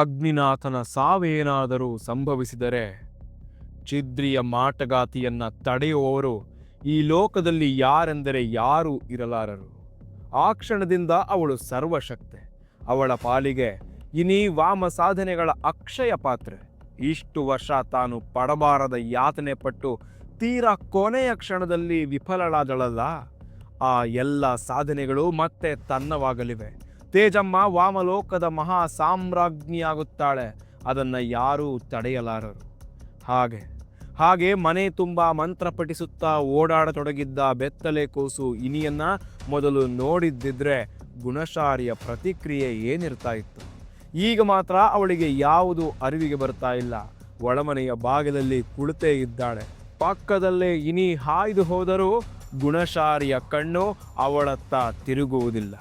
ಅಗ್ನಿನಾಥನ ಸಾವೇನಾದರೂ ಸಂಭವಿಸಿದರೆ ಚಿದ್ರಿಯ ಮಾಟಗಾತಿಯನ್ನ ತಡೆಯುವವರು ಈ ಲೋಕದಲ್ಲಿ ಯಾರೆಂದರೆ ಯಾರೂ ಇರಲಾರರು. ಆ ಕ್ಷಣದಿಂದ ಅವಳು ಸರ್ವಶಕ್ತೆ. ಅವಳ ಪಾಲಿಗೆ ಇನೀ ವಾಮ ಸಾಧನೆಗಳ ಅಕ್ಷಯ ಪಾತ್ರೆ. ಇಷ್ಟು ವರ್ಷ ತಾನು ಪಡಬಾರದ ಯಾತನೆ ಪಟ್ಟು ತೀರಾ ಕೊನೆಯ ಕ್ಷಣದಲ್ಲಿ ವಿಫಲಳಾದಳಲ್ಲ. ಆ ಎಲ್ಲ ಸಾಧನೆಗಳು ಮತ್ತೆ ತನ್ನವಾಗಲಿವೆ. ತೇಜಮ್ಮ ವಾಮಲೋಕದ ಮಹಾ ಸಾಮ್ರಾಜ್ಞಿಯಾಗುತ್ತಾಳೆ ಅದನ್ನ ಯಾರೂ ತಡೆಯಲಾರರು. ಹಾಗೆ ಹಾಗೆ ಮನೆ ತುಂಬ ಮಂತ್ರ ಪಠಿಸುತ್ತಾ ಓಡಾಡತೊಡಗಿದ್ದ ಬೆತ್ತಲೆ ಕೂಸು ಇನಿಯನ್ನ ಮೊದಲು ನೋಡಿದ್ದಿದ್ರೆ ಗುಣಶಾರಿಯ ಪ್ರತಿಕ್ರಿಯೆ ಏನಿರ್ತಾ ಇತ್ತು. ಈಗ ಮಾತ್ರ ಅವಳಿಗೆ ಯಾವುದು ಅರಿವಿಗೆ ಬರ್ತಾ ಇಲ್ಲ. ಒಳಮನೆಯ ಬಾಗಿಲಲ್ಲಿ ಕುಳಿತೇ ಇದ್ದಾಳೆ. ಪಕ್ಕದಲ್ಲೇ ಇನಿ ಹಾಯ್ದು ಹೋದರೂ ಗುಣಶಾರಿಯ ಕಣ್ಣು ಅವಳತ್ತ ತಿರುಗುವುದಿಲ್ಲ.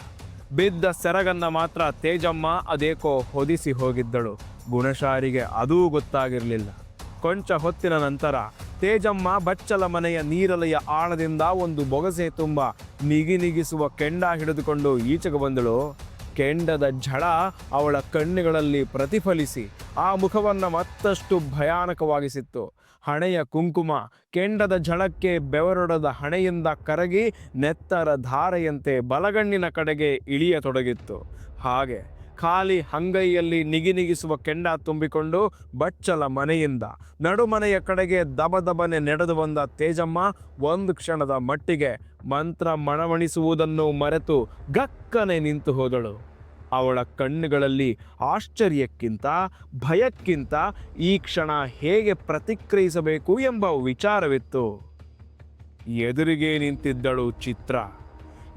ಬಿದ್ದ ಸೆರಗನ್ನ ಮಾತ್ರ ತೇಜಮ್ಮ ಅದೇಕೋ ಹೊದಿಸಿ ಹೋಗಿದ್ದಳು. ಗುಣಶಾರಿಗೆ ಅದೂ ಗೊತ್ತಾಗಿರಲಿಲ್ಲ. ಕೊಂಚ ಹೊತ್ತಿನ ನಂತರ ತೇಜಮ್ಮ ಬಚ್ಚಲ ಮನೆಯ ನೀರಲೆಯ ಆಳದಿಂದ ಒಂದು ಬೊಗಸೆ ತುಂಬ ನಿಗಿನಿಗಿಸುವ ಕೆಂಡ ಹಿಡಿದುಕೊಂಡು ಈಚೆಗೆ ಬಂದಳು. ಕೆಂಡದ ಝಳ ಅವಳ ಕಣ್ಣುಗಳಲ್ಲಿ ಪ್ರತಿಫಲಿಸಿ ಆ ಮುಖವನ್ನು ಮತ್ತಷ್ಟು ಭಯಾನಕವಾಗಿಸಿತ್ತು. ಹಣೆಯ ಕುಂಕುಮ, ಕೆಂಡದ ಝಳಕ್ಕೆ ಬೆವರೊಡದ ಹಣೆಯಿಂದ ಕರಗಿ ನೆತ್ತರ ಧಾರೆಯಂತೆ ಬಲಗಣ್ಣಿನ ಕಡೆಗೆ ಇಳಿಯತೊಡಗಿತ್ತು. ಹಾಗೆ ಖಾಲಿ ಹಂಗೈಯಲ್ಲಿ ನಿಗಿನಿಗಿಸುವ ಕೆಂಡ ತುಂಬಿಕೊಂಡು ಬಚ್ಚಲ ಮನೆಯಿಂದ ನಡುಮನೆಯ ಕಡೆಗೆ ದಬದಬನೆ ನಡೆದು ಬಂದ ತೇಜಮ್ಮ ಒಂದು ಕ್ಷಣದ ಮಟ್ಟಿಗೆ ಮಂತ್ರ ಮಣವಣಿಸುವುದನ್ನು ಮರೆತು ಗಕ್ಕನೆ ನಿಂತು ಹೋದಳು. ಅವಳ ಕಣ್ಣುಗಳಲ್ಲಿ ಆಶ್ಚರ್ಯಕ್ಕಿಂತ, ಭಯಕ್ಕಿಂತ ಈ ಕ್ಷಣ ಹೇಗೆ ಪ್ರತಿಕ್ರಿಯಿಸಬೇಕು ಎಂಬ ವಿಚಾರವಿತ್ತು. ಎದುರಿಗೆ ನಿಂತಿದ್ದಳು ಚಿತ್ರ.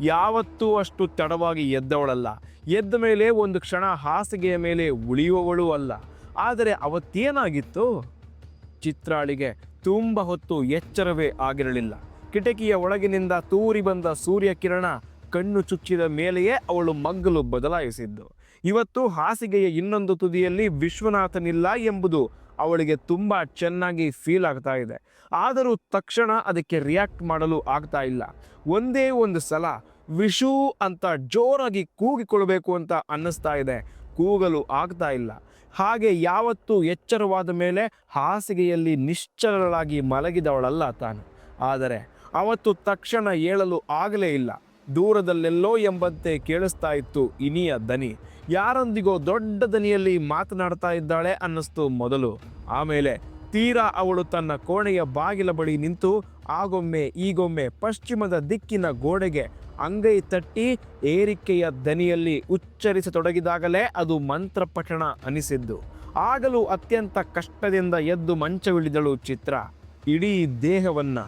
ಯಾವತ್ತೂ ಅಷ್ಟು ತಡವಾಗಿ ಎದ್ದವಳಲ್ಲ. ಎದ್ದ ಮೇಲೆ ಒಂದು ಕ್ಷಣ ಹಾಸಿಗೆಯ ಮೇಲೆ ಉಳಿಯುವವಳು ಅಲ್ಲ. ಆದರೆ ಅವತ್ತೇನಾಗಿತ್ತು? ಚಿತ್ರಾಳಿಗೆ ತುಂಬ ಹೊತ್ತು ಎಚ್ಚರವೇ ಆಗಿರಲಿಲ್ಲ. ಕಿಟಕಿಯ ಒಳಗಿನಿಂದ ತೂರಿ ಬಂದ ಸೂರ್ಯ ಕಿರಣ ಕಣ್ಣು ಚುಚ್ಚಿದ ಮೇಲೆಯೇ ಅವಳು ಮಗ್ಗಲು ಬದಲಾಯಿಸಿದ್ದು. ಇವತ್ತು ಹಾಸಿಗೆಯ ಇನ್ನೊಂದು ತುದಿಯಲ್ಲಿ ವಿಶ್ವನಾಥನಿಲ್ಲ ಎಂಬುದು ಅವಳಿಗೆ ತುಂಬ ಚೆನ್ನಾಗಿ ಫೀಲ್ ಆಗ್ತಾ ಇದೆ. ಆದರೂ ತಕ್ಷಣ ಅದಕ್ಕೆ ರಿಯಾಕ್ಟ್ ಮಾಡಲು ಆಗ್ತಾ ಇಲ್ಲ. ಒಂದೇ ಒಂದು ಸಲ ವಿಷು ಅಂತ ಜೋರಾಗಿ ಕೂಗಿಕೊಳ್ಬೇಕು ಅಂತ ಅನ್ನಿಸ್ತಾ ಇದೆ. ಕೂಗಲು ಆಗ್ತಾ ಇಲ್ಲ. ಹಾಗೆ ಯಾವತ್ತೂ ಎಚ್ಚರವಾದ ಮೇಲೆ ಹಾಸಿಗೆಯಲ್ಲಿ ನಿಶ್ಚಲರಾಗಿ ಮಲಗಿದವಳಲ್ಲ ತಾನು. ಆದರೆ ಅವತ್ತು ತಕ್ಷಣ ಏಳಲು ಆಗಲೇ ಇಲ್ಲ. ದೂರದಲ್ಲೆಲ್ಲೋ ಎಂಬಂತೆ ಕೇಳಿಸ್ತಾ ಇತ್ತು ಇನಿಯ ದನಿ. ಯಾರೊಂದಿಗೋ ದೊಡ್ಡ ದನಿಯಲ್ಲಿ ಮಾತನಾಡ್ತಾ ಇದ್ದಾಳೆ ಅನ್ನಿಸ್ತು ಮೊದಲು. ಆಮೇಲೆ ತೀರಾ ಅವಳು ತನ್ನ ಕೋಣೆಯ ಬಾಗಿಲ ಬಳಿ ನಿಂತು ಆಗೊಮ್ಮೆ ಈಗೊಮ್ಮೆ ಪಶ್ಚಿಮದ ದಿಕ್ಕಿನ ಗೋಡೆಗೆ ಅಂಗೈ ತಟ್ಟಿ ಏರಿಕೆಯ ದನಿಯಲ್ಲಿ ಉಚ್ಚರಿಸತೊಡಗಿದಾಗಲೇ ಅದು ಮಂತ್ರ ಪಠಣ ಅನಿಸಿದ್ದು. ಆಗಲೂ ಅತ್ಯಂತ ಕಷ್ಟದಿಂದ ಎದ್ದು ಮಂಚವಿಳಿದಳು ಚಿತ್ರ. ಇಡೀ ದೇಹವನ್ನ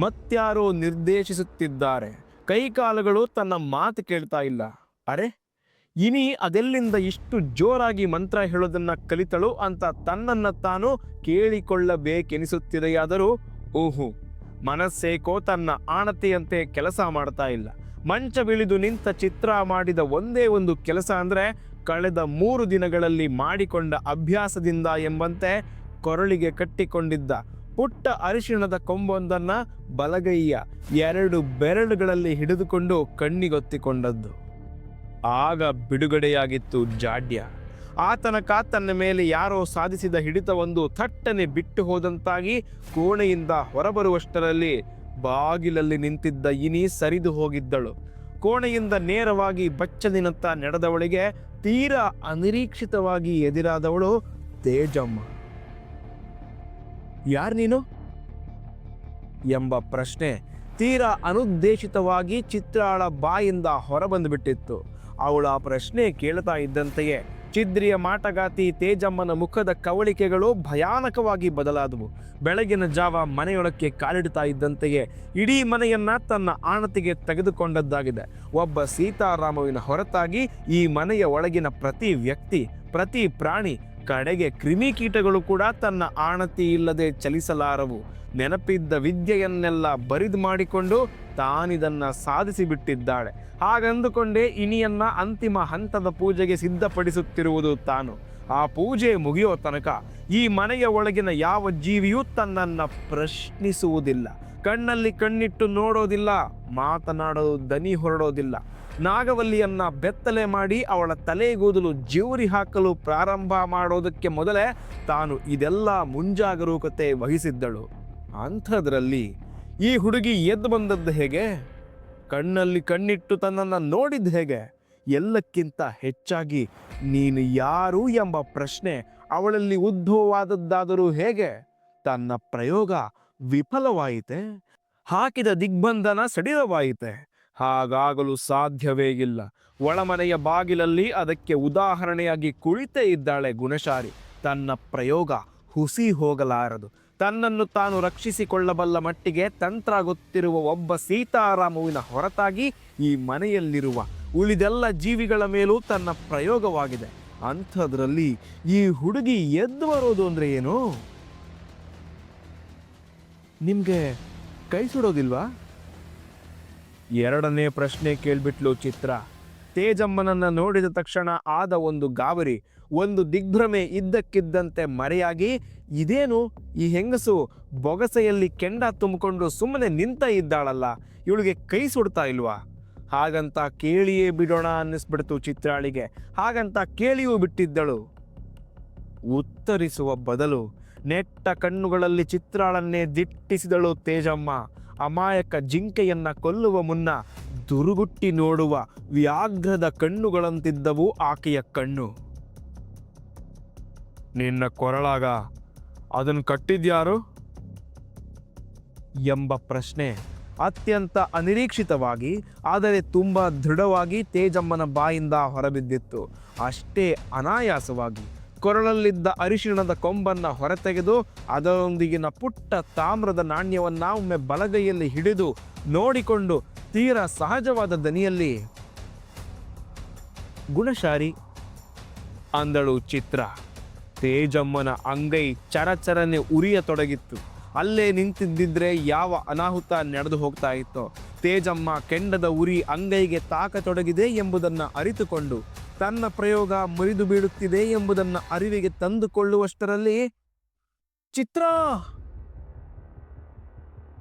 ಮತ್ಯಾರೋ ನಿರ್ದೇಶಿಸುತ್ತಿದ್ದಾರೆ. ಕೈಕಾಲುಗಳು ತನ್ನ ಮಾತು ಕೇಳ್ತಾ ಇಲ್ಲ. ಅರೆ, ಇನಿ ಅದೆಲ್ಲಿಂದ ಇಷ್ಟು ಜೋರಾಗಿ ಮಂತ್ರ ಹೇಳೋದನ್ನ ಕಲಿತಳು ಅಂತ ತನ್ನನ್ನು ತಾನು ಕೇಳಿಕೊಳ್ಳಬೇಕೆನಿಸುತ್ತಿದೆಯಾದರೂ, ಓಹು, ಮನಸ್ಸೇಕೋ ತನ್ನ ಆಣತೆಯಂತೆ ಕೆಲಸ ಮಾಡ್ತಾ ಇಲ್ಲ. ಮಂಚ ಬಿಳಿದು ನಿಂತ ಚಿತ್ರ ಮಾಡಿದ ಒಂದೇ ಒಂದು ಕೆಲಸ ಅಂದರೆ, ಕಳೆದ ಮೂರು ದಿನಗಳಲ್ಲಿ ಮಾಡಿಕೊಂಡ ಅಭ್ಯಾಸದಿಂದ ಎಂಬಂತೆ ಕೊರಳಿಗೆ ಕಟ್ಟಿಕೊಂಡಿದ್ದ ಪುಟ್ಟ ಅರಿಶಿಣದ ಕೊಂಬೊಂದನ್ನ ಬಲಗೈಯ ಎರಡು ಬೆರಳುಗಳಲ್ಲಿ ಹಿಡಿದುಕೊಂಡು ಕಣ್ಣಿಗೊತ್ತಿಕೊಂಡದ್ದು. ಆಗ ಬಿಡುಗಡೆಯಾಗಿತ್ತು ಜಾಡ್ಯ. ಆತನ ತನಕ ತನ್ನ ಮೇಲೆ ಯಾರೋ ಸಾಧಿಸಿದ ಹಿಡಿತವೊಂದು ಥಟ್ಟನೆ ಬಿಟ್ಟು ಹೋದಂತಾಗಿ ಕೋಣೆಯಿಂದ ಹೊರಬರುವಷ್ಟರಲ್ಲಿ ಬಾಗಿಲಲ್ಲಿ ನಿಂತಿದ್ದ ಇನಿ ಸರಿದು ಹೋಗಿದ್ದಳು. ಕೋಣೆಯಿಂದ ನೇರವಾಗಿ ಬಚ್ಚದಿನತ್ತ ನಡೆದವಳಿಗೆ ತೀರಾ ಅನಿರೀಕ್ಷಿತವಾಗಿ ಎದುರಾದವಳು ತೇಜಮ್ಮ. ಯಾರು ನೀನು? ಎಂಬ ಪ್ರಶ್ನೆ ತೀರಾ ಅನುದ್ದೇಶಿತವಾಗಿ ಚಿತ್ರಾಳ ಬಾಯಿಂದ ಹೊರಬಂದುಬಿಟ್ಟಿತ್ತು. ಅವಳು ಆ ಪ್ರಶ್ನೆ ಕೇಳ್ತಾ ಇದ್ದಂತೆಯೇ ಚಿದ್ರಿಯ ಮಾಟಗಾತಿ ತೇಜಮ್ಮನ ಮುಖದ ಕವಳಿಕೆಗಳು ಭಯಾನಕವಾಗಿ ಬದಲಾದವು. ಬೆಳಗಿನ ಜಾವ ಮನೆಯೊಳಕ್ಕೆ ಕಾಲಿಡ್ತಾ ಇದ್ದಂತೆಯೇ ಇಡೀ ಮನೆಯನ್ನ ತನ್ನ ಆಣತಿಗೆ ತೆಗೆದುಕೊಂಡದ್ದಾಗಿದೆ. ಒಬ್ಬ ಸೀತಾರಾಮವಿನ ಹೊರತಾಗಿ ಈ ಮನೆಯ ಒಳಗಿನ ಪ್ರತಿ ವ್ಯಕ್ತಿ, ಪ್ರತಿ ಪ್ರಾಣಿ ಕಡೆಗೆ ಕ್ರಿಮಿಕೀಟಗಳು ಕೂಡ ತನ್ನ ಆಣತಿ ಇಲ್ಲದೆ ಚಲಿಸಲಾರವು. ನೆನಪಿದ್ದ ವಿದ್ಯೆಯನ್ನೆಲ್ಲ ಬರಿದು ಮಾಡಿಕೊಂಡು ತಾನಿದನ್ನ ಸಾಧಿಸಿಬಿಟ್ಟಿದ್ದಾಳೆ ಹಾಗಂದುಕೊಂಡೇ ಇನಿಯನ್ನ ಅಂತಿಮ ಹಂತದ ಪೂಜೆಗೆ ಸಿದ್ಧಪಡಿಸುತ್ತಿರುವುದು ತಾನು. ಆ ಪೂಜೆ ಮುಗಿಯೋ ತನಕ ಈ ಮನೆಯ ಒಳಗಿನ ಯಾವ ಜೀವಿಯೂ ತನ್ನನ್ನು ಪ್ರಶ್ನಿಸುವುದಿಲ್ಲ. ಕಣ್ಣಲ್ಲಿ ಕಣ್ಣಿಟ್ಟು ನೋಡೋದಿಲ್ಲ, ಮಾತನಾಡಲು ದನಿ ಹೊರಡೋದಿಲ್ಲ. ನಾಗವಲ್ಲಿಯನ್ನ ಬೆತ್ತಲೆ ಮಾಡಿ ಅವಳ ತಲೆಗೂದಲು ಜೇವರಿ ಹಾಕಲು ಪ್ರಾರಂಭ ಮಾಡೋದಕ್ಕೆ ಮೊದಲೇ ತಾನು ಇದೆಲ್ಲ ಮುಂಜಾಗರೂಕತೆ ವಹಿಸಿದ್ದಳು. ಅಂಥದ್ರಲ್ಲಿ ಈ ಹುಡುಗಿ ಎದ್ದು ಬಂದದ್ದು ಹೇಗೆ? ಕಣ್ಣಲ್ಲಿ ಕಣ್ಣಿಟ್ಟು ತನ್ನನ್ನು ನೋಡಿದ್ದು ಹೇಗೆ? ಎಲ್ಲಕ್ಕಿಂತ ಹೆಚ್ಚಾಗಿ ನೀನು ಯಾರು ಎಂಬ ಪ್ರಶ್ನೆ ಅವಳಲ್ಲಿ ಉದ್ಭವವಾದದ್ದಾದರೂ ಹೇಗೆ? ತನ್ನ ಪ್ರಯೋಗ ವಿಫಲವಾಯಿತೆ? ಹಾಕಿದ ದಿಗ್ಬಂಧನ ಸಡಿಲವಾಯಿತೆ? ಹಾಗಾಗಲು ಸಾಧ್ಯವೇ ಇಲ್ಲ. ಒಳಮನೆಯ ಬಾಗಿಲಲ್ಲಿ ಅದಕ್ಕೆ ಉದಾಹರಣೆಯಾಗಿ ಕುಳಿತೇ ಇದ್ದಾಳೆ ಗುಣಶಾರಿ ತನ್ನ ಪ್ರಯೋಗ ಹುಸಿ ಹೋಗಲಾರದು. ತನ್ನನ್ನು ತಾನು ರಕ್ಷಿಸಿಕೊಳ್ಳಬಲ್ಲ ಮಟ್ಟಿಗೆ ತಂತ್ರ ಗೊತ್ತಿರುವ ಒಬ್ಬ ಸೀತಾರಾಮುವಿನ ಹೊರತಾಗಿ ಈ ಮನೆಯಲ್ಲಿರುವ ಉಳಿದೆಲ್ಲ ಜೀವಿಗಳ ಮೇಲೂ ತನ್ನ ಪ್ರಯೋಗವಾಗಿದೆ. ಅಂಥದ್ರಲ್ಲಿ ಈ ಹುಡುಗಿ ಎದ್ದು ಬರೋದು ಅಂದರೆ ಏನು? ನಿಮ್ಗೆ ಕೈ ಸುಡೋದಿಲ್ವಾ? ಎರಡನೇ ಪ್ರಶ್ನೆ ಕೇಳ್ಬಿಟ್ಲು ಚಿತ್ರ. ತೇಜಮ್ಮನನ್ನ ನೋಡಿದ ತಕ್ಷಣ ಆದ ಒಂದು ಗಾಬರಿ, ಒಂದು ದಿಗ್ಭ್ರಮೆ ಇದ್ದಕ್ಕಿದ್ದಂತೆ ಮರೆಯಾಗಿ, ಇದೇನು ಈ ಹೆಂಗಸು ಬೊಗಸೆಯಲ್ಲಿ ಕೆಂಡ ತುಂಬಿಕೊಂಡು ಸುಮ್ಮನೆ ನಿಂತ ಇದ್ದಾಳಲ್ಲ, ಇವಳಿಗೆ ಕೈ ಸುಡ್ತಾ ಇಲ್ವಾ? ಹಾಗಂತ ಕೇಳಿಯೇ ಬಿಡೋಣ ಅನ್ನಿಸ್ಬಿಡ್ತು ಚಿತ್ರಾಳಿಗೆ. ಹಾಗಂತ ಕೇಳಿಯೂ ಬಿಟ್ಟಿದ್ದಳು. ಉತ್ತರಿಸುವ ಬದಲು ನೆಟ್ಟ ಕಣ್ಣುಗಳಲ್ಲಿ ಚಿತ್ರಾಳನ್ನೇ ದಿಟ್ಟಿಸಿದಳು ತೇಜಮ್ಮ. ಅಮಾಯಕ ಜಿಂಕೆಯನ್ನ ಕೊಲ್ಲುವ ಮುನ್ನ ದುರುಗುಟ್ಟಿ ನೋಡುವ ವ್ಯಾಘ್ರದ ಕಣ್ಣುಗಳಂತಿದ್ದವು ಆಕೆಯ ಕಣ್ಣು. ನಿನ್ನ ಕೊರಳಾಗ ಅದನ್ನು ಕಟ್ಟಿದ್ಯಾರು? ಎಂಬ ಪ್ರಶ್ನೆ ಅತ್ಯಂತ ಅನಿರೀಕ್ಷಿತವಾಗಿ, ಆದರೆ ತುಂಬ ದೃಢವಾಗಿ ತೇಜಮ್ಮನ ಬಾಯಿಂದ ಹೊರಬಿದ್ದಿತ್ತು. ಅಷ್ಟೇ ಅನಾಯಾಸವಾಗಿ. ಕೊರಳಲ್ಲಿದ್ದ ಅರಿಶಿಣದ ಕೊಂಬನ್ನ ಹೊರತೆಗೆದು ಅದರೊಂದಿಗಿನ ಪುಟ್ಟ ತಾಮ್ರದ ನಾಣ್ಯವನ್ನ ಒಮ್ಮೆ ಬಲಗೈಯಲ್ಲಿ ಹಿಡಿದು ನೋಡಿಕೊಂಡು ತೀರಾ ಸಹಜವಾದ ದನಿಯಲ್ಲಿ. ಗುಣಶಾರಿ, ಅಂದಳು ಚಿತ್ರ. ತೇಜಮ್ಮನ ಅಂಗೈ ಚರಚರನೆ ಉರಿಯತೊಡಗಿತ್ತು ಅಲ್ಲೇ ನಿಂತಿದ್ದಿದ್ರೆ ಯಾವ ಅನಾಹುತ ನಡೆದು ಹೋಗ್ತಾ ಇತ್ತೋ. ತೇಜಮ್ಮ ಕೆಂಡದ ಉರಿ ಅಂಗೈಗೆ ತಾಕತೊಡಗಿದೆ ಎಂಬುದನ್ನು ಅರಿತುಕೊಂಡು ತನ್ನ ಪ್ರಯೋಗ ಮುರಿದು ಬೀಳುತ್ತಿದೆ ಎಂಬುದನ್ನು ಅರಿವಿಗೆ ತಂದುಕೊಳ್ಳುವಷ್ಟರಲ್ಲಿ, ಚಿತ್ರ!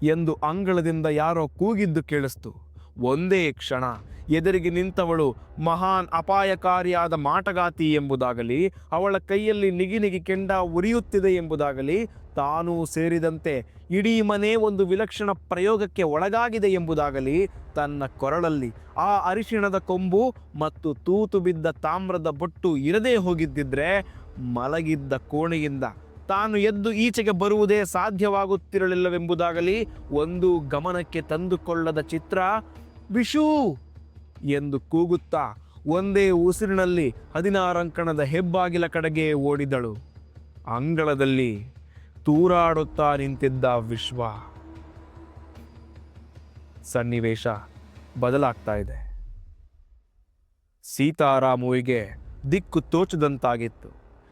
ಎಂದು ಅಂಗಳದಿಂದ ಯಾರೋ ಕೂಗಿದ್ದು ಕೇಳಿಸ್ತು. ಒಂದೇ ಕ್ಷಣ, ಎದುರಿಗೆ ನಿಂತವಳು ಮಹಾನ್ ಅಪಾಯಕಾರಿಯಾದ ಮಾಟಗಾತಿ ಎಂಬುದಾಗಲಿ, ಅವಳ ಕೈಯಲ್ಲಿ ನಿಗಿ ಕೆಂಡ ಉರಿಯುತ್ತಿದೆ ಎಂಬುದಾಗಲಿ, ತಾನೂ ಸೇರಿದಂತೆ ಇಡೀ ಮನೆ ಒಂದು ವಿಲಕ್ಷಣ ಪ್ರಯೋಗಕ್ಕೆ ಒಳಗಾಗಿದೆ ಎಂಬುದಾಗಲಿ ತನ್ನ ಕೊರಳಲ್ಲಿ. ಆ ಅರಿಶಿಣದ ಕೊಂಬು ಮತ್ತು ತೂತು ಬಿದ್ದ ತಾಮ್ರದ ಬೊಟ್ಟು ಇರದೇ ಹೋಗಿದ್ದಿದ್ರೆ ಮಲಗಿದ್ದ ಕೋಣೆಯಿಂದ. ತಾನು ಎದ್ದು ಈಚೆಗೆ ಬರುವುದೇ ಸಾಧ್ಯವಾಗುತ್ತಿರಲಿಲ್ಲವೆಂಬುದಾಗಲಿ ಒಂದು ಗಮನಕ್ಕೆ ತಂದುಕೊಳ್ಳದ ಚಿತ್ರ ವಿಷು ಎಂದು ಕೂಗುತ್ತಾ ಒಂದೇ ಉಸಿರಿನಲ್ಲಿ ಹದಿನಾರಂಕಣದ ಹೆಬ್ಬಾಗಿಲ ಕಡೆಗೆ ಓಡಿದಳು. ಅಂಗಳದಲ್ಲಿ ತೂರಾಡುತ್ತಾ ನಿಂತಿದ್ದ ವಿಶ್ವ ಸನ್ನಿವೇಶ ಬದಲಾಗ್ತಾ ಇದೆ. ಸೀತಾರಾಮುವಿಗೆ ದಿಕ್ಕು ತೋಚದಂತಾಗಿತ್ತು.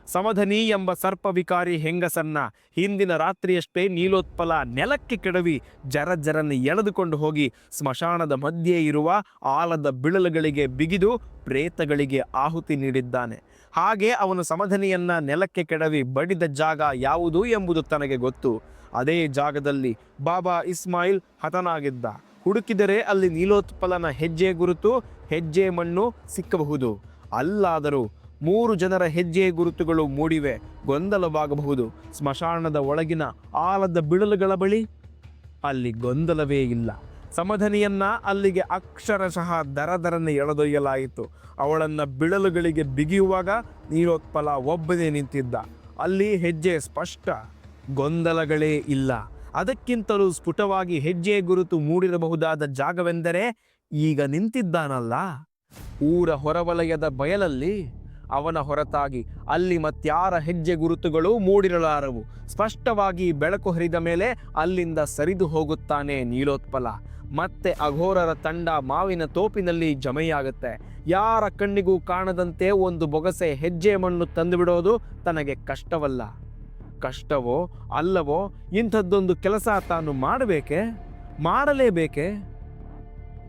ಸಮಧನಿ ಎಂಬ ಸರ್ಪವಿಕಾರಿ ಹೆಂಗಸನ್ನ ಹಿಂದಿನ ರಾತ್ರಿಯಷ್ಟೇ ನೀಲೋತ್ಪಲ ನೆಲಕ್ಕೆ ಕೆಡವಿ ಜರ ಜರನ್ನು ಎಳೆದುಕೊಂಡು ಹೋಗಿ ಸ್ಮಶಾನದ ಮಧ್ಯೆ ಇರುವ ಆಲದ ಬಿಳಲುಗಳಿಗೆ ಬಿಗಿದು ಪ್ರೇತಗಳಿಗೆ ಆಹುತಿ ನೀಡಿದ್ದಾನೆ. ಹಾಗೆ ಅವನು ಸಮಧನಿಯನ್ನ ನೆಲಕ್ಕೆ ಕೆಡವಿ ಬಡಿದ ಜಾಗ ಯಾವುದು ಎಂಬುದು ತನಗೆ ಗೊತ್ತು. ಅದೇ ಜಾಗದಲ್ಲಿ ಬಾಬಾ ಇಸ್ಮಾಯಿಲ್ ಹತನಾಗಿದ್ದ. ಹುಡುಕಿದರೆ ಅಲ್ಲಿ ನೀಲೋತ್ಪಲನ ಹೆಜ್ಜೆ ಗುರುತು, ಹೆಜ್ಜೆ ಮಣ್ಣು ಸಿಕ್ಕಬಹುದು. ಅಲ್ಲಾದರೂ ಮೂರು ಜನರ ಹೆಜ್ಜೆ ಗುರುತುಗಳು ಮೂಡಿವೆ, ಗೊಂದಲವಾಗಬಹುದು. ಸ್ಮಶಾನದ ಒಳಗಿನ ಆಲದ ಬಿಡಲುಗಳ ಬಳಿ ಅಲ್ಲಿ ಗೊಂದಲವೇ ಇಲ್ಲ. ಸಮಧನಿಯನ್ನ ಅಲ್ಲಿಗೆ ಅಕ್ಷರಶಃ ದರ ದರನ್ನು ಎಳೆದೊಯ್ಯಲಾಯಿತು. ಅವಳನ್ನ ಬಿಳಲುಗಳಿಗೆ ಬಿಗಿಯುವಾಗ ನೀಲೋತ್ಪಲ ಒಬ್ಬನೇ ನಿಂತಿದ್ದ. ಅಲ್ಲಿ ಹೆಜ್ಜೆ ಸ್ಪಷ್ಟ, ಗೊಂದಲಗಳೇ ಇಲ್ಲ. ಅದಕ್ಕಿಂತಲೂ ಸ್ಫುಟವಾಗಿ ಹೆಜ್ಜೆ ಗುರುತು ಮೂಡಿರಬಹುದಾದ ಜಾಗವೆಂದರೆ ಈಗ ನಿಂತಿದ್ದಾನಲ್ಲ. ಊರ ಹೊರವಲಯದ ಬಯಲಲ್ಲಿ ಅವನ ಹೊರತಾಗಿ ಅಲ್ಲಿ ಮತ್ಯಾರ ಹೆಜ್ಜೆ ಗುರುತುಗಳು ಮೂಡಿರಲಾರವು. ಸ್ಪಷ್ಟವಾಗಿ ಬೆಳಕು ಹರಿದ ಮೇಲೆ ಅಲ್ಲಿಂದ ಸರಿದು ಹೋಗುತ್ತಾನೆ ನೀಲೋತ್ಪಲ. ಮತ್ತೆ ಅಘೋರರ ತಂಡ ಮಾವಿನ ತೋಪಿನಲ್ಲಿ ಜಮೆಯಾಗುತ್ತೆ. ಯಾರ ಕಣ್ಣಿಗೂ ಕಾಣದಂತೆ ಒಂದು ಬೊಗಸೆ ಹೆಜ್ಜೆ ಮಣ್ಣು ತಂದುಬಿಡೋದು ತನಗೆ ಕಷ್ಟವಲ್ಲ. ಕಷ್ಟವೋ ಅಲ್ಲವೋ ಇಂಥದ್ದೊಂದು ಕೆಲಸ ತಾನು ಮಾಡಬೇಕೆ? ಮಾಡಲೇಬೇಕೆ?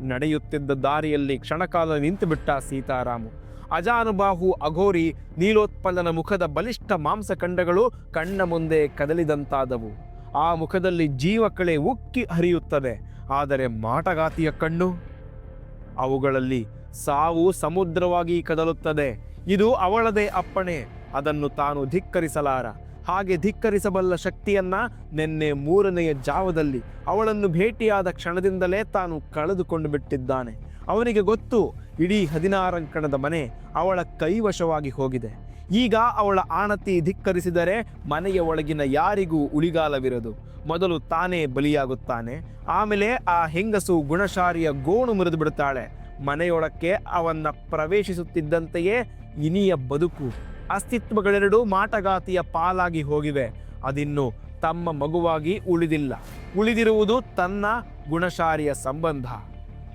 ನಡೆಯುತ್ತಿದ್ದ ದಾರಿಯಲ್ಲಿ ಕ್ಷಣಕಾಲ ನಿಂತುಬಿಟ್ಟ ಸೀತಾರಾಮು. ಅಜಾನುಬಾಹು ಅಘೋರಿ ನೀಲೋತ್ಪಲನ ಮುಖದ ಬಲಿಷ್ಠ ಮಾಂಸಖಂಡಗಳು ಕಣ್ಣ ಮುಂದೆ ಕದಲಿದಂತಾದವು. ಆ ಮುಖದಲ್ಲಿ ಜೀವಕಳೆ ಉಕ್ಕಿ ಹರಿಯುತ್ತದೆ. ಆದರೆ ಮಾಟಗಾತಿಯ ಕಣ್ಣು ಅವುಗಳಲ್ಲಿ ಸಾವು ಸಮುದ್ರವಾಗಿ ಕದಲುತ್ತದೆ. ಇದು ಅವಳದೇ ಅಪ್ಪಣೆ. ಅದನ್ನು ತಾನು ಧಿಕ್ಕರಿಸಲಾರ. ಹಾಗೆ ಧಿಕ್ಕರಿಸಬಲ್ಲ ಶಕ್ತಿಯನ್ನ ನಿನ್ನೆ ಮೂರನೆಯ ಜಾವದಲ್ಲಿ ಅವಳನ್ನು ಭೇಟಿಯಾದ ಕ್ಷಣದಿಂದಲೇ ತಾನು ಕಳೆದುಕೊಂಡು ಬಿಟ್ಟಿದ್ದಾನೆ. ಅವನಿಗೆ ಗೊತ್ತು, ಇಡೀ ಹದಿನಾರಂಕಣದ ಮನೆ ಅವಳ ಕೈವಶವಾಗಿ ಹೋಗಿದೆ. ಈಗ ಅವಳ ಆಣತಿ ಧಿಕ್ಕರಿಸಿದರೆ ಮನೆಯ ಒಳಗಿನ ಯಾರಿಗೂ ಉಳಿಗಾಲವಿರದು. ಮೊದಲು ತಾನೇ ಬಲಿಯಾಗುತ್ತಾನೆ. ಆಮೇಲೆ ಆ ಹೆಂಗಸು ಗುಣಶಾರಿಯ ಗೋಣು ಮುರಿದು ಬಿಡುತ್ತಾಳೆ. ಮನೆಯೊಳಕ್ಕೆ ಅವನ್ನ ಪ್ರವೇಶಿಸುತ್ತಿದ್ದಂತೆಯೇ ಇನಿಯ ಬದುಕು. ಅಸ್ತಿತ್ವಗಳೆರಡೂ ಮಾಟಗಾತಿಯ ಪಾಲಾಗಿ ಹೋಗಿವೆ. ಅದಿನ್ನು ತಮ್ಮ ಮಗುವಾಗಿ ಉಳಿದಿಲ್ಲ. ಉಳಿದಿರುವುದು ತನ್ನ ಗುಣಶಾರಿಯ ಸಂಬಂಧ.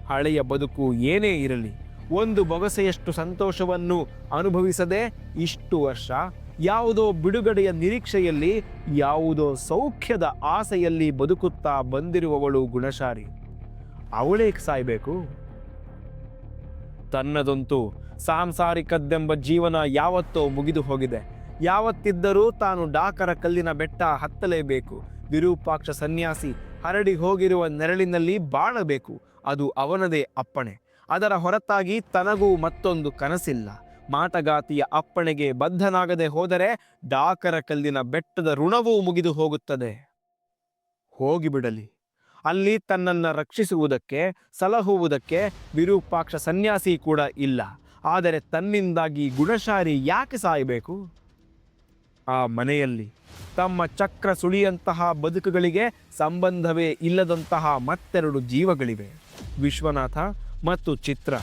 ಹಳೆಯ ಬದುಕು ಏನೇ ಇರಲಿ. ಒಂದು ಬೊಗಸೆಯಷ್ಟು ಸಂತೋಷವನ್ನು ಅನುಭವಿಸದೆ ಇಷ್ಟು ವರ್ಷ ಯಾವುದೋ ಬಿಡುಗಡೆಯ ನಿರೀಕ್ಷೆಯಲ್ಲಿ, ಯಾವುದೋ ಸೌಖ್ಯದ ಆಸೆಯಲ್ಲಿ ಬದುಕುತ್ತಾ ಬಂದಿರುವವಳು ಗುಣಶಾರಿ ಅವಳೇ ಸಾಯ್ಬೇಕು? ತನ್ನದಂತೂ ಸಾಂಸಾರಿಕದ್ದೆಂಬ ಜೀವನ ಯಾವತ್ತೋ ಮುಗಿದು ಹೋಗಿದೆ. ಯಾವತ್ತಿದ್ದರೂ ತಾನು ಡಾಕರ ಕಲ್ಲಿನ ಬೆಟ್ಟ ಹತ್ತಲೇಬೇಕು. ವಿರೂಪಾಕ್ಷ ಸನ್ಯಾಸಿ ಹರಡಿ ಹೋಗಿರುವ ನೆರಳಿನಲ್ಲಿ ಬಾಳಬೇಕು. ಅದು ಅವನದೇ ಅಪ್ಪಣೆ. ಅದರ ಹೊರತಾಗಿ ತನಗೂ ಮತ್ತೊಂದು ಕನಸಿಲ್ಲ. ಮಾಟಗಾತಿಯ ಅಪ್ಪಣೆಗೆ ಬದ್ಧನಾಗದೆ ಹೋದರೆ ಡಾಕರ ಕಲ್ಲಿನ ಬೆಟ್ಟದ ಋಣವೂ ಮುಗಿದು ಹೋಗುತ್ತದೆ. ಹೋಗಿಬಿಡಲಿ ಅಲ್ಲಿ ತನ್ನನ್ನು ರಕ್ಷಿಸುವುದಕ್ಕೆ, ಸಲಹುವುದಕ್ಕೆ ವಿರೂಪಾಕ್ಷ ಸನ್ಯಾಸಿ ಕೂಡ ಇಲ್ಲ. ಆದರೆ ತನ್ನಿಂದಾಗಿ ಗುಣಶಾರಿ ಯಾಕೆ ಸಾಯಬೇಕು? ಆ ಮನೆಯಲ್ಲಿ ತಮ್ಮ ಚಕ್ರ ಸುಳಿಯಂತಹ ಬದುಕುಗಳಿಗೆ ಸಂಬಂಧವೇ ಇಲ್ಲದಂತಹ ಮತ್ತೆರಡು ಜೀವಗಳಿವೆ. ವಿಶ್ವನಾಥ ಮತ್ತು ಚಿತ್ರ.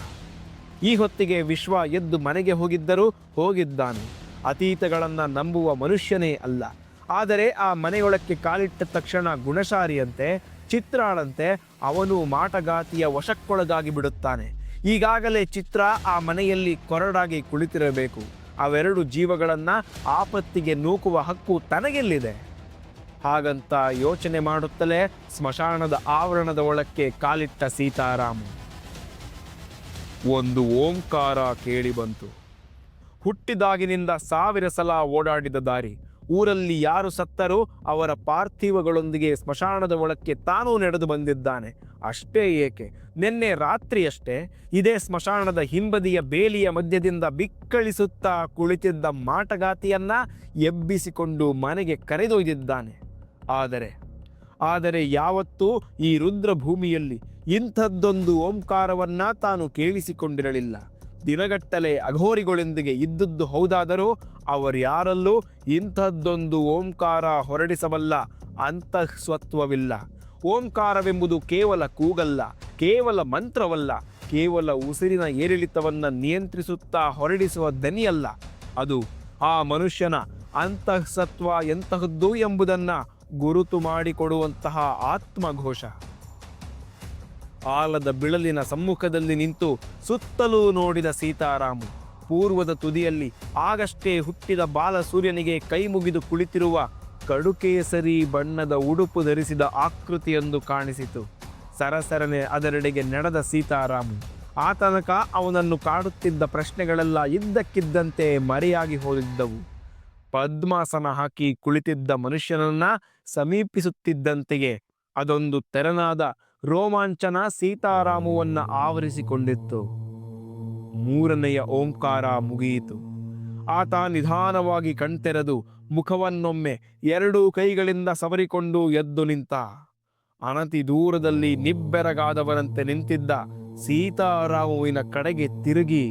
ಈ ಹೊತ್ತಿಗೆ ವಿಶ್ವ ಎದ್ದು ಮನೆಗೆ ಹೋಗಿದ್ದರೂ ಹೋಗಿದ್ದಾನೆ. ಅತೀತಗಳನ್ನು ನಂಬುವ ಮನುಷ್ಯನೇ ಅಲ್ಲ. ಆದರೆ ಆ ಮನೆಯೊಳಕ್ಕೆ ಕಾಲಿಟ್ಟ ತಕ್ಷಣ ಗುಣಶಾರಿಯಂತೆ ಚಿತ್ರಾಳಂತೆ ಅವನು ಮಾಟಗಾತಿಯ ವಶಕ್ಕೊಳಗಾಗಿ ಬಿಡುತ್ತಾನೆ. ಈಗಾಗಲೇ ಚಿತ್ರ ಆ ಮನೆಯಲ್ಲಿ ಕೊರಡಾಗಿ ಕುಳಿತಿರಬೇಕು. ಅವೆರಡು ಜೀವಗಳನ್ನು ಆಪತ್ತಿಗೆ ನೂಕುವ ಹಕ್ಕು ತನಗೆಲ್ಲಿದೆ? ಹಾಗಂತ ಯೋಚನೆ ಮಾಡುತ್ತಲೇ ಸ್ಮಶಾನದ ಆವರಣದ ಒಳಕ್ಕೆ ಕಾಲಿಟ್ಟ ಸೀತಾರಾಮ ಒಂದು ಓಂಕಾರ ಕೇಳಿ ಬಂತು. ಹುಟ್ಟಿದಾಗಿನಿಂದ ಸಾವಿರ ಸಲ ಓಡಾಡಿದ ದಾರಿ. ಊರಲ್ಲಿ ಯಾರು ಸತ್ತರೂ ಅವರ ಪಾರ್ಥಿವಗಳೊಂದಿಗೆ ಸ್ಮಶಾನದ ಒಳಕ್ಕೆ ತಾನೂ ನಡೆದು ಬಂದಿದ್ದಾನೆ. ಅಷ್ಟೇ ಏಕೆ? ನಿನ್ನೆ ರಾತ್ರಿಯಷ್ಟೇ ಇದೇ ಸ್ಮಶಾನದ ಹಿಂಬದಿಯ ಬೇಲಿಯ ಮಧ್ಯದಿಂದ ಬಿಕ್ಕಳಿಸುತ್ತಾ ಕುಳಿತಿದ್ದ ಮಾಟಗಾತಿಯನ್ನ ಎಬ್ಬಿಸಿಕೊಂಡು ಮನೆಗೆ ಕರೆದೊಯ್ದಿದ್ದಾನೆ. ಆದರೆ ಆದರೆ ಯಾವತ್ತೂ ಈ ರುದ್ರ ಭೂಮಿಯಲ್ಲಿ ಇಂಥದ್ದೊಂದು ಓಂಕಾರವನ್ನ ತಾನು ಕೇಳಿಸಿಕೊಂಡಿರಲಿಲ್ಲ. ದಿನಗಟ್ಟಲೆ ಅಘೋರಿಗಳೊಂದಿಗೆ ಇದ್ದದ್ದು ಹೌದಾದರೂ ಅವರ್ಯಾರಲ್ಲೂ ಇಂಥದ್ದೊಂದು ಓಂಕಾರ ಹೊರಡಿಸಬಲ್ಲ ಅಂತಃಸ್ವತ್ವವಿಲ್ಲ. ಓಂಕಾರವೆಂಬುದು ಕೇವಲ ಕೂಗಲ್ಲ, ಕೇವಲ ಮಂತ್ರವಲ್ಲ, ಕೇವಲ ಉಸಿರಿನ ಏರಿಳಿತವನ್ನು ನಿಯಂತ್ರಿಸುತ್ತಾ ಹೊರಡಿಸುವ ದನಿಯಲ್ಲ. ಅದು ಆ ಮನುಷ್ಯನ ಅಂತಃಸತ್ವ ಎಂತಹದ್ದು ಎಂಬುದನ್ನು ಗುರುತು ಮಾಡಿಕೊಡುವಂತಹ ಆತ್ಮಘೋಷ. ಆಲದ ಬಿಳಲಿನ ಸಮ್ಮುಖದಲ್ಲಿ ನಿಂತು ಸುತ್ತಲೂ ನೋಡಿದ ಸೀತಾರಾಮು. ಪೂರ್ವದ ತುದಿಯಲ್ಲಿ ಆಗಷ್ಟೇ ಹುಟ್ಟಿದ ಬಾಲಸೂರ್ಯನಿಗೆ ಕೈ ಮುಗಿದು ಕುಳಿತಿರುವ ಕಡುಕೇಸರಿ ಬಣ್ಣದ ಉಡುಪು ಧರಿಸಿದ ಆಕೃತಿಯೊಂದು ಕಾಣಿಸಿತು. ಸರಸರನೆ ಅದರೆಡೆಗೆ ನಡೆದ ಸೀತಾರಾಮು. ಆತನಕ ತನಕ ಅವನನ್ನು ಕಾಡುತ್ತಿದ್ದ ಪ್ರಶ್ನೆಗಳೆಲ್ಲ ಇದ್ದಕ್ಕಿದ್ದಂತೆ ಮರೆಯಾಗಿ ಹೋಗಿದ್ದವು. ಪದ್ಮಾಸನ ಹಾಕಿ ಕುಳಿತಿದ್ದ ಮನುಷ್ಯನನ್ನ ಸಮೀಪಿಸುತ್ತಿದ್ದಂತೆಯೇ ಅದೊಂದು ತೆರನಾದ ರೋಮಾಂಚನ ಸೀತಾರಾಮುವನ್ನ ಆವರಿಸಿಕೊಂಡಿತ್ತು. ಮೂರನೆಯ ಓಂಕಾರ ಮುಗಿಯಿತು. ಆತ ನಿಧಾನವಾಗಿ ಕಣ್ತೆರೆದು ಮುಖವನ್ನೊಮ್ಮೆ ಎರಡೂ ಕೈಗಳಿಂದ ಸವರಿಕೊಂಡು ಎದ್ದು ನಿಂತ. ಅನತಿ ದೂರದಲ್ಲಿ ನಿಬ್ಬೆರಗಾದವರಂತೆ ನಿಂತಿದ್ದ ಸೀತಾರಾಮುವಿನ ಕಡೆಗೆ ತಿರುಗಿ.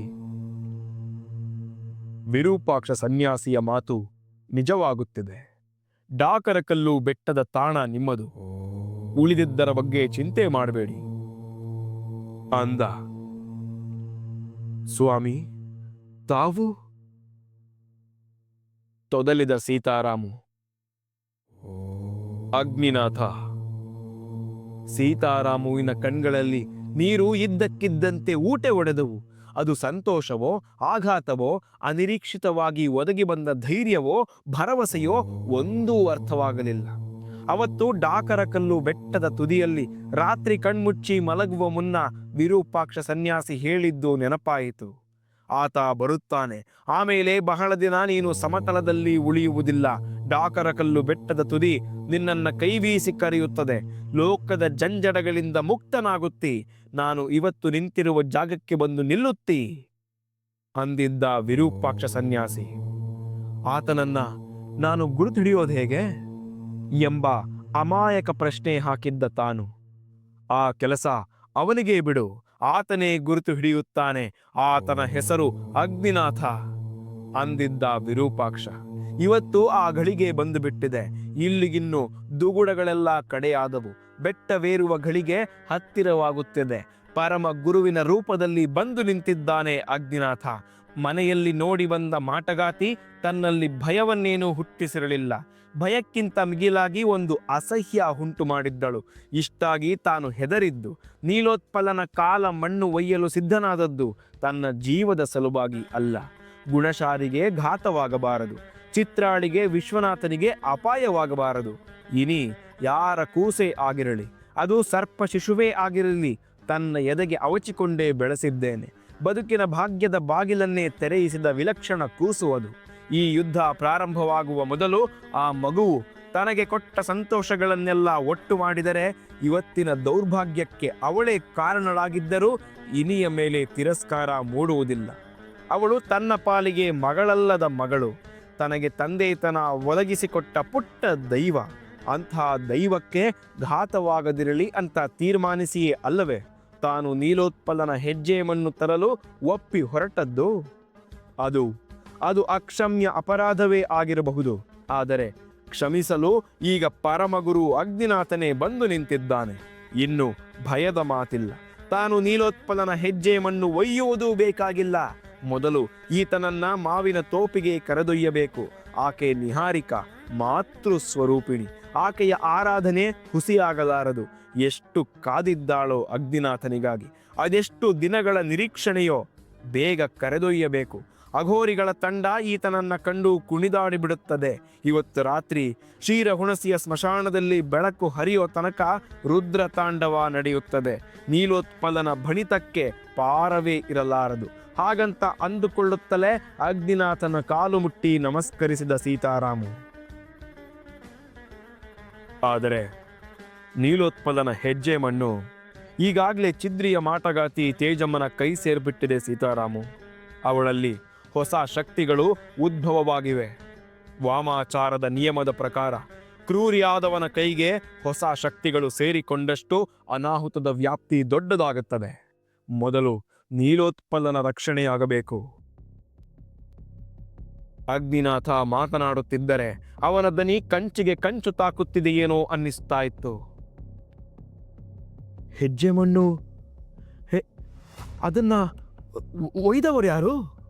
ವಿರೂಪಾಕ್ಷ ಸನ್ಯಾಸಿಯ ಮಾತು ನಿಜವಾಗುತ್ತಿದೆ. ಡಾಕರಕಲ್ಲು ಬೆಟ್ಟದ ತಾಣ ನಿಮ್ಮದು. ಉಳಿದಿದ್ದರ ಬಗ್ಗೆ ಚಿಂತೆ ಮಾಡಬೇಡಿ. ಅಂದ. ಸ್ವಾಮಿ, ತಾವು? ತೊದಲಿದ ಸೀತಾರಾಮು. ಅಗ್ನಿನಾಥ. ಸೀತಾರಾಮುವಿನ ಕಣ್ಗಳಲ್ಲಿ ನೀರು ಇದ್ದಕ್ಕಿದ್ದಂತೆ ಊಟೆ ಒಡೆದವು. ಅದು ಸಂತೋಷವೋ, ಆಘಾತವೋ, ಅನಿರೀಕ್ಷಿತವಾಗಿ ಒದಗಿ ಬಂದ ಧೈರ್ಯವೋ, ಭರವಸೆಯೋ ಒಂದೂ ಅರ್ಥವಾಗಲಿಲ್ಲ. ಅವತ್ತು ಡಾಕರಕಲ್ಲು ಬೆಟ್ಟದ ತುದಿಯಲ್ಲಿ ರಾತ್ರಿ ಕಣ್ಮುಚ್ಚಿ ಮಲಗುವ ಮುನ್ನ ವಿರೂಪಾಕ್ಷ ಸನ್ಯಾಸಿ ಹೇಳಿದ್ದು ನೆನಪಾಯಿತು. ಆತ ಬರುತ್ತಾನೆ. ಆಮೇಲೆ ಬಹಳ ದಿನ ನೀನು ಸಮತಲದಲ್ಲಿ ಉಳಿಯುವುದಿಲ್ಲ. ಡಾಕರಕಲ್ಲು ಬೆಟ್ಟದ ತುದಿ ನಿನ್ನನ್ನ ಕೈಬೀಸಿ ಕರೆಯುತ್ತದೆ. ಲೋಕದ ಜಂಜಡಗಳಿಂದ ಮುಕ್ತನಾಗುತ್ತಿ. ನಾನು ಇವತ್ತು ನಿಂತಿರುವ ಜಾಗಕ್ಕೆ ಬಂದು ನಿಲ್ಲುತ್ತಿ. ಅಂದಿದ್ದ ವಿರೂಪಾಕ್ಷ ಸನ್ಯಾಸಿ, ಆತನನ್ನ ನಾನು ಗುರುತಿಡಿಯೋದು ಹೇಗೆ? ಎಂಬ ಅಮಾಯಕ ಪ್ರಶ್ನೆ ಹಾಕಿದ್ದ ತಾನು. ಆ ಕೆಲಸ ಅವನಿಗೆ ಬಿಡು, ಆತನೇ ಗುರುತು ಹಿಡಿಯುತ್ತಾನೆ, ಆತನ ಹೆಸರು ಅಗ್ನಿನಾಥ ಅಂದಿದ್ದ ವಿರೂಪಾಕ್ಷ. ಇವತ್ತು ಆ ಘಳಿಗೆ ಬಂದು ಬಿಟ್ಟಿದೆ ಇಲ್ಲಿಗಿನ್ನು ದುಗುಡಗಳೆಲ್ಲ ಕಡೆಯಾದವು, ಬೆಟ್ಟವೇರುವ ಘಳಿಗೆ ಹತ್ತಿರವಾಗುತ್ತಿದೆ, ಪರಮ ಗುರುವಿನ ರೂಪದಲ್ಲಿ ಬಂದು ನಿಂತಿದ್ದಾನೆ ಅಗ್ನಿನಾಥ. ಮನೆಯಲ್ಲಿ ನೋಡಿ ಬಂದ ಮಾಟಗಾತಿ ತನ್ನಲ್ಲಿ ಭಯವನ್ನೇನೂ ಹುಟ್ಟಿಸಿರಲಿಲ್ಲ. ಭಯಕ್ಕಿಂತ ಮಿಗಿಲಾಗಿ ಒಂದು ಅಸಹ್ಯ ಉಂಟು ಮಾಡಿದ್ದಳು. ಇಷ್ಟಾಗಿ ತಾನು ಹೆದರಿದ್ದು. ನೀಲೋತ್ಪಲನ ಕಾಲ ಮಣ್ಣು ಒಯ್ಯಲು ಸಿದ್ಧನಾದದ್ದು ತನ್ನ ಜೀವದ ಸಲುವಾಗಿ ಅಲ್ಲ. ಗುಣಶಾರಿಗೆ ಘಾತವಾಗಬಾರದು. ಚಿತ್ರಾಳಿಗೆ ವಿಶ್ವನಾಥನಿಗೆ ಅಪಾಯವಾಗಬಾರದು. ಇನಿ ಯಾರ ಕೂಸೆ ಆಗಿರಲಿ, ಅದು ಸರ್ಪ ಶಿಶುವೇ ಆಗಿರಲಿ, ತನ್ನ ಎದೆಗೆ ಅವಚಿಕೊಂಡೇ ಬೆಳೆಸಿದ್ದೇನೆ. ಬದುಕಿನ ಭಾಗ್ಯದ ಬಾಗಿಲನ್ನೇ ತೆರೆಯಿಸಿದ ವಿಲಕ್ಷಣ ಕೂಸು ಅದು. ಈ ಯುದ್ಧ ಪ್ರಾರಂಭವಾಗುವ ಮೊದಲು ಆ ಮಗುವು ತನಗೆ ಕೊಟ್ಟ ಸಂತೋಷಗಳನ್ನೆಲ್ಲ ಒಟ್ಟು ಮಾಡಿದರೆ ಇವತ್ತಿನ ದೌರ್ಭಾಗ್ಯಕ್ಕೆ ಅವಳೇ ಕಾರಣಳಾಗಿದ್ದರೂ ಇನಿಯ ಮೇಲೆ ತಿರಸ್ಕಾರ ಮೂಡುವುದಿಲ್ಲ. ಅವಳು ತನ್ನ ಪಾಲಿಗೆ ಮಗಳಲ್ಲದ ಮಗಳು. ತನಗೆ ತಂದೆತನ ಒದಗಿಸಿಕೊಟ್ಟ ಪುಟ್ಟ ದೈವ. ಅಂತಹ ದೈವಕ್ಕೆ ಘಾತವಾಗದಿರಲಿ ಅಂತ ತೀರ್ಮಾನಿಸಿಯೇ ಅಲ್ಲವೇ? ತಾನು ನೀಲೋತ್ಪಲನ ಹೆಜ್ಜೆ ತರಲು ಒಪ್ಪಿ ಹೊರಟದ್ದು? ಅದು ಅದು ಅಕ್ಷಮ್ಯ ಅಪರಾಧವೇ ಆಗಿರಬಹುದು. ಆದರೆ ಕ್ಷಮಿಸಲು ಈಗ ಪರಮಗುರು ಅಗ್ನಿನಾಥನೇ ಬಂದು ನಿಂತಿದ್ದಾನೆ. ಇನ್ನು ಭಯದ ಮಾತಿಲ್ಲ. ತಾನು ನೀಲೋತ್ಪಲನ ಹೆಜ್ಜೆ ಮಣ್ಣು ಒಯ್ಯುವುದೂ ಬೇಕಾಗಿಲ್ಲ. ಮೊದಲು ಈತನನ್ನ ಮಾವಿನ ತೋಪಿಗೆ ಕರೆದೊಯ್ಯಬೇಕು. ಆಕೆ ನಿಹಾರಿಕ, ಮಾತೃ ಸ್ವರೂಪಿಣಿ. ಆಕೆಯ ಆರಾಧನೆ ಹುಸಿಯಾಗಲಾರದು. ಎಷ್ಟು ಕಾದಿದ್ದಾಳೋ ಅಗ್ನಿನಾಥನಿಗಾಗಿ. ಅದೆಷ್ಟು ದಿನಗಳ ನಿರೀಕ್ಷಣೆಯೋ. ಬೇಗ ಕರೆದೊಯ್ಯಬೇಕು. ಅಘೋರಿಗಳ ತಂಡ ಈತನನ್ನ ಕಂಡು ಕುಣಿದಾಡಿ ಬಿಡುತ್ತದೆ ಇವತ್ತು ರಾತ್ರಿ ಕ್ಷೀರಹುಣಸಿಯ ಸ್ಮಶಾನದಲ್ಲಿ ಬೆಳಕು ಹರಿಯೋ ತನಕ ರುದ್ರ ತಾಂಡವ ನಡೆಯುತ್ತದೆ. ನೀಲೋತ್ಪಲನ ಭಣಿತಕ್ಕೆ ಪಾರವೇ ಇರಲಾರದು. ಹಾಗಂತ ಅಂದುಕೊಳ್ಳುತ್ತಲೇ ಅಗ್ನಿನಾಥನ ಕಾಲು ಮುಟ್ಟಿ ನಮಸ್ಕರಿಸಿದ ಸೀತಾರಾಮು. ಆದರೆ ನೀಲೋತ್ಪಲನ ಹೆಜ್ಜೆ ಮಣ್ಣು, ಈಗಾಗಲೇ ಚಿದ್ರಿಯ ಮಾಟಗಾತಿ ತೇಜಮ್ಮನ ಕೈ ಸೇರ್ಬಿಟ್ಟಿದೆ ಸೀತಾರಾಮು. ಅವಳಲ್ಲಿ ಹೊಸ ಶಕ್ತಿಗಳು ಉದ್ಭವವಾಗಿವೆ. ವಾಮಾಚಾರದ ನಿಯಮದ ಪ್ರಕಾರ ಕ್ರೂರಿಯಾದವನ ಕೈಗೆ ಹೊಸ ಶಕ್ತಿಗಳು ಸೇರಿಕೊಂಡಷ್ಟು ಅನಾಹುತದ ವ್ಯಾಪ್ತಿ ದೊಡ್ಡದಾಗುತ್ತದೆ. ಮೊದಲು ನೀಲೋತ್ಪಲನ ರಕ್ಷಣೆಯಾಗಬೇಕು. ಅಗ್ನಿನಾಥ ಮಾತನಾಡುತ್ತಿದ್ದರೆ ಅವನ ದನಿ ಕಂಚಿಗೆ ಕಂಚು ತಾಕುತ್ತಿದೆಯೇನೋ ಅನ್ನಿಸ್ತಾ ಇತ್ತು ಹೆಜ್ಜೆ ಮಣ್ಣು. ಹೆ, ಅದನ್ನ ಒಯ್ದವರು ಯಾರು?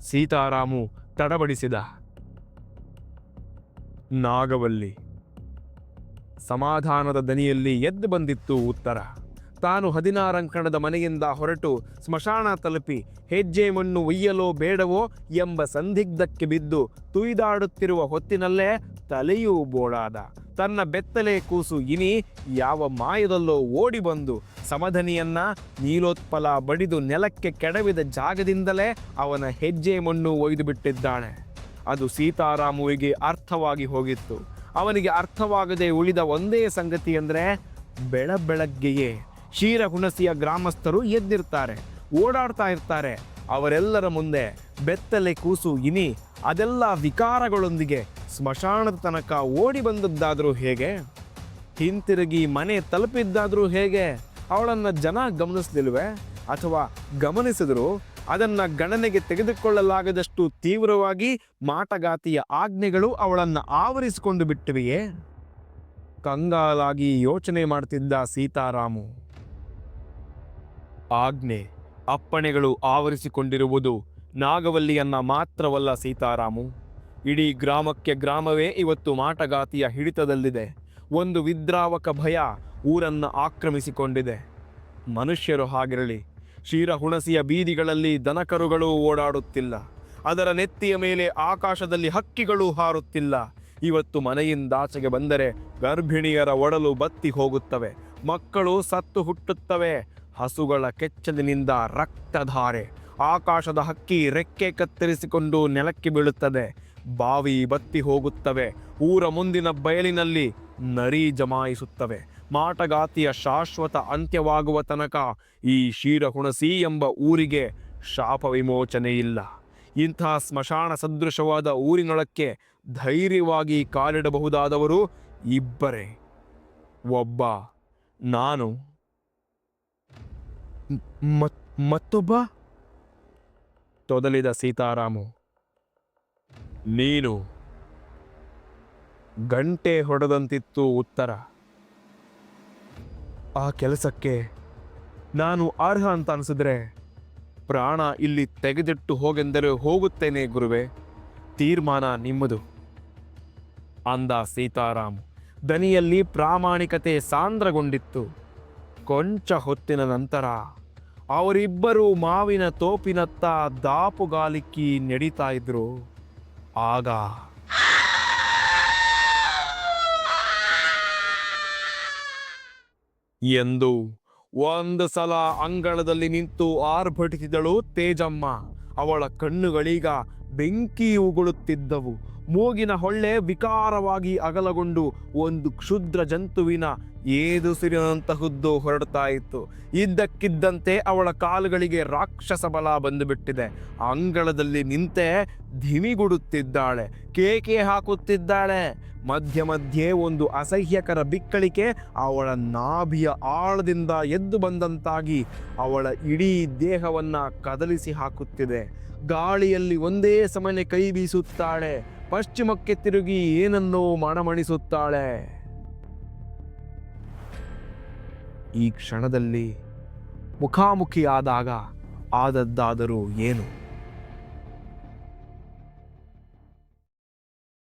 ಸೀತಾರಾಮು ತಡಬಡಿಸಿದ. ನಾಗವಲ್ಲಿ. ಸಮಾಧಾನದ ದನಿಯಲ್ಲಿ ಎದ್ದು ಬಂದಿತ್ತು ಉತ್ತರ. ತಾನು ಹದಿನಾರಂಕಣದ ಮನೆಯಿಂದ ಹೊರಟು ಸ್ಮಶಾನ ತಲುಪಿ ಹೆಜ್ಜೆ ಮಣ್ಣು ಒಯ್ಯಲೋ ಬೇಡವೋ ಎಂಬ ಸಂದಿಗ್ಧಕ್ಕೆ ಬಿದ್ದು ತುಯ್ದಾಡುತ್ತಿರುವ ಹೊತ್ತಿನಲ್ಲೇ ತಲೆಯೂ ಬೋಳಾದ. ತನ್ನ ಬೆತ್ತಲೆ ಕೂಸು ಇನಿ ಯಾವ ಮಾಯದಲ್ಲೋ ಓಡಿ ಬಂದು ಸಮಧನಿಯನ್ನ ನೀಲೋತ್ಪಲ ಬಡಿದು ನೆಲಕ್ಕೆ ಕೆಡವಿದ ಜಾಗದಿಂದಲೇ ಅವನ ಹೆಜ್ಜೆ ಮಣ್ಣು ಒಯ್ದು ಬಿಟ್ಟಿದ್ದಾಳೆ ಅದು ಸೀತಾರಾಮುವಿಗೆ ಅರ್ಥವಾಗಿ ಹೋಗಿತ್ತು. ಅವನಿಗೆ ಅರ್ಥವಾಗದೆ ಉಳಿದ ಒಂದೇ ಸಂಗತಿ ಅಂದರೆ ಬೆಳ ಬೆಳಗ್ಗೆಯೇ ಕ್ಷೀರಹುಣಸಿಯ ಗ್ರಾಮಸ್ಥರು ಎದ್ದಿರ್ತಾರೆ, ಓಡಾಡ್ತಾ ಇರ್ತಾರೆ. ಅವರೆಲ್ಲರ ಮುಂದೆ ಬೆತ್ತಲೆ ಕೂಸು ಇನಿ ಅದೆಲ್ಲ ವಿಕಾರಗಳೊಂದಿಗೆ ಸ್ಮಶಾನದ ತನಕ ಓಡಿ ಬಂದದ್ದಾದರೂ ಹೇಗೆ? ಹಿಂತಿರುಗಿ ಮನೆ ತಲುಪಿದ್ದಾದರೂ ಹೇಗೆ? ಅವಳನ್ನು ಜನ ಗಮನಿಸಲಿಲ್ವೆ? ಅಥವಾ ಗಮನಿಸಿದ್ರು ಅದನ್ನು ಗಣನೆಗೆ ತೆಗೆದುಕೊಳ್ಳಲಾಗದಷ್ಟು ತೀವ್ರವಾಗಿ ಮಾಟಗಾತಿಯ ಆಜ್ಞೆಗಳು ಅವಳನ್ನು ಆವರಿಸಿಕೊಂಡು ಬಿಟ್ಟಿವೆಯೇ? ಕಂಗಾಲಾಗಿ ಯೋಚನೆ ಮಾಡ್ತಿದ್ದ ಸೀತಾರಾಮು. ಆಜ್ಞೆ ಅಪ್ಪಣೆಗಳು ಆವರಿಸಿಕೊಂಡಿರುವುದು ನಾಗವಲ್ಲಿಯನ್ನ ಮಾತ್ರವಲ್ಲ ಸೀತಾರಾಮು. ಇಡೀ ಗ್ರಾಮಕ್ಕೆ ಗ್ರಾಮವೇ ಇವತ್ತು ಮಾಟಗಾತಿಯ ಹಿಡಿತದಲ್ಲಿದೆ. ಒಂದು ವಿದ್ರಾವಕ ಭಯ ಊರನ್ನು ಆಕ್ರಮಿಸಿಕೊಂಡಿದೆ. ಮನುಷ್ಯರು ಹಾಗಿರಲಿ ಕ್ಷೀರಹುಣಸಿಯ ಬೀದಿಗಳಲ್ಲಿ ದನಕರುಗಳು ಓಡಾಡುತ್ತಿಲ್ಲ. ಅದರ ನೆತ್ತಿಯ ಮೇಲೆ ಆಕಾಶದಲ್ಲಿ ಹಕ್ಕಿಗಳು ಹಾರುತ್ತಿಲ್ಲ. ಇವತ್ತು ಮನೆಯಿಂದಾಚೆಗೆ ಬಂದರೆ ಗರ್ಭಿಣಿಯರ ಒಡಲು ಬತ್ತಿ ಹೋಗುತ್ತವೆ. ಮಕ್ಕಳು ಸತ್ತು ಹುಟ್ಟುತ್ತವೆ. ಹಸುಗಳ ಕೆಚ್ಚಲಿನಿಂದ ರಕ್ತಧಾರೆ. ಆಕಾಶದ ಹಕ್ಕಿ ರೆಕ್ಕೆ ಕತ್ತರಿಸಿಕೊಂಡು ನೆಲಕ್ಕೆ ಬೀಳುತ್ತದೆ. ಬಾವಿ ಬತ್ತಿ ಹೋಗುತ್ತವೆ. ಊರ ಮುಂದಿನ ಬಯಲಿನಲ್ಲಿ ನರಿ ಜಮಾಯಿಸುತ್ತವೆ. ಮಾಟಗಾತಿಯ ಶಾಶ್ವತ ಅಂತ್ಯವಾಗುವ ತನಕ ಈ ಕ್ಷೀರಹುಣಸಿ ಎಂಬ ಊರಿಗೆ ಶಾಪ ವಿಮೋಚನೆ ಇಲ್ಲ ಇಂತಹ ಸ್ಮಶಾನ ಸದೃಶವಾದ ಊರಿನೊಳಕ್ಕೆ ಧೈರ್ಯವಾಗಿ ಕಾಲಿಡಬಹುದಾದವರು ಇಬ್ಬರೇ. ಒಬ್ಬ, ನಾನು. ಮತ್ತೊಬ್ಬ? ತೊದಲಿದ ಸೀತಾರಾಮು, ನೀನು ಗಂಟೆ ಹೊಡೆದಂತಿತ್ತು ಉತ್ತರ. ಆ ಕೆಲಸಕ್ಕೆ ನಾನು ಅರ್ಹ ಅಂತ ಅನಿಸಿದ್ರೆ ಪ್ರಾಣ ಇಲ್ಲಿ ತೆಗೆದಿಟ್ಟು ಹೋಗೆಂದರೆ ಹೋಗುತ್ತೇನೆ ಗುರುವೆ, ತೀರ್ಮಾನ ನಿಮ್ಮದು. ಅಂದ ಸೀತಾರಾಮ್. ದನಿಯಲ್ಲಿ ಪ್ರಾಮಾಣಿಕತೆ ಸಾಂದ್ರಗೊಂಡಿತ್ತು. ಕೊಂಚ ಹೊತ್ತಿನ ನಂತರ ಅವರಿಬ್ಬರು ಮಾವಿನ ತೋಪಿನತ್ತ ದಾಪುಗಾಲಿಕ್ಕಿ ನಡೀತಾ ಇದ್ರು. ಆಗ ಎಂದು ಒಂದು ಸಲ ಅಂಗಳದಲ್ಲಿ ನಿಂತು ಆರ್ಭಟಿಸಿದಳು ತೇಜಮ್ಮ. ಅವಳ ಕಣ್ಣುಗಳೀಗ ಬೆಂಕಿ ಉಗುಳುತ್ತಿದ್ದವು. ಮೂಗಿನ ಹೊಳ್ಳೆ ವಿಕಾರವಾಗಿ ಅಗಲಗೊಂಡು ಒಂದು ಕ್ಷುದ್ರ ಜಂತುವಿನ ಏದುಸಿರಿನಂತಹದ್ದು ಹೊರಡ್ತಾ ಇತ್ತು. ಇದ್ದಕ್ಕಿದ್ದಂತೆ ಅವಳ ಕಾಲುಗಳಿಗೆ ರಾಕ್ಷಸ ಬಲ ಬಂದುಬಿಟ್ಟಿದೆ. ಅಂಗಳದಲ್ಲಿ ನಿಂತೆ ಧಿಮಿಗುಡುತ್ತಿದ್ದಾಳೆ. ಕೇಕೆ ಹಾಕುತ್ತಿದ್ದಾಳೆ. ಮಧ್ಯ ಮಧ್ಯೆ ಒಂದು ಅಸಹ್ಯಕರ ಬಿಕ್ಕಳಿಕೆ ಅವಳ ನಾಭಿಯ ಆಳದಿಂದ ಎದ್ದು ಬಂದಂತಾಗಿ ಅವಳ ಇಡೀ ದೇಹವನ್ನ ಕದಲಿಸಿ ಹಾಕುತ್ತಿದೆ. ಗಾಳಿಯಲ್ಲಿ ಒಂದೇ ಸಮನೆ ಕೈ ಬೀಸುತ್ತಾಳೆ. ಪಶ್ಚಿಮಕ್ಕೆ ತಿರುಗಿ ಏನನ್ನೋ ಮಾಡಮಣಿಸುತ್ತಾಳೆ ಈ ಕ್ಷಣದಲ್ಲಿ ಮುಖಾಮುಖಿಯಾದಾಗ ಆದದ್ದಾದರೂ ಏನು?